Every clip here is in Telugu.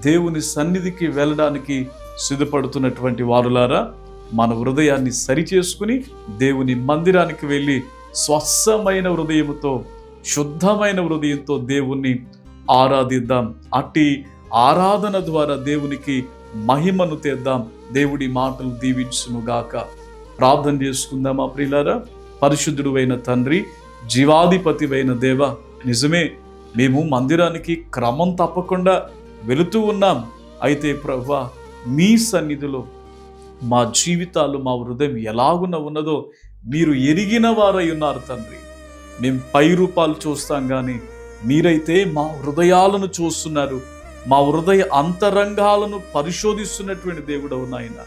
దేవుని సన్నిధికి వెళ్ళడానికి సిద్ధపడుతున్నటువంటి వారులారా మన హృదయాన్ని సరిచేసుకుని దేవుని మందిరానికి వెళ్ళి స్వస్థమైన హృదయంతో శుద్ధమైన హృదయంతో దేవుణ్ణి ఆరాధిద్దాం. అట్టి ఆరాధన ద్వారా దేవునికి మహిమను తెద్దాం. దేవుడి మాటలు దీవించునుగాక ప్రార్థన చేసుకుందామా ప్రియులారా. పరిశుద్ధుడు అయిన తండ్రి జీవాధిపతివైన దేవ నిజమే మేము మందిరానికి క్రమం తప్పకుండా వెళుతూ ఉన్నాం. అయితే ప్రభా మీ సన్నిధిలో మా జీవితాలు మా హృదయం ఎలాగున ఉన్నదో మీరు ఎరిగిన వారై ఉన్నారు తండ్రి. మేము పై రూపాలు చూస్తాం కానీ మీరైతే మా హృదయాలను చూస్తున్నారు. మా హృదయ అంతరంగాలను పరిశోధిస్తున్నటువంటి దేవుడవు నాయన.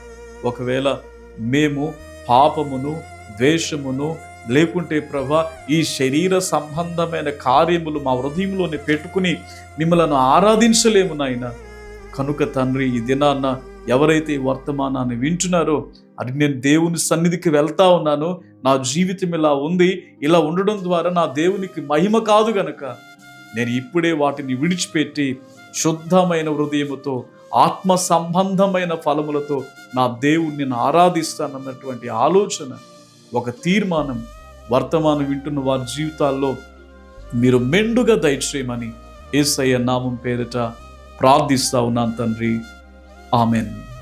ఒకవేళ మేము పాపమును ద్వేషమును లేకుంటే ప్రభా ఈ శరీర సంబంధమైన కార్యములు మా హృదయంలోనే పెట్టుకుని మిమ్మల్ని ఆరాధించలేము నాయన. కనుక తండ్రి ఈ దినాన్న ఎవరైతే ఈ వర్తమానాన్ని వింటున్నారో అది నేను దేవుని సన్నిధికి వెళ్తా ఉన్నాను. నా జీవితం ఇలా ఉంది. ఇలా ఉండడం ద్వారా నా దేవునికి మహిమ కాదు గనక. నేను ఇప్పుడే వాటిని విడిచిపెట్టి శుద్ధమైన హృదయముతో ఆత్మ సంబంధమైన ఫలములతో నా దేవుణ్ణి నేను ఆరాధిస్తానన్నటువంటి ఆలోచన ఒక తీర్మానం వర్తమానం వింటున్న వారి జీవితాల్లో మీరు మెండుగా దయచేయమని ఏసయ్య నామం పేరిట ప్రార్థిస్తా ఉన్నాను తండ్రి. ఆమెన్.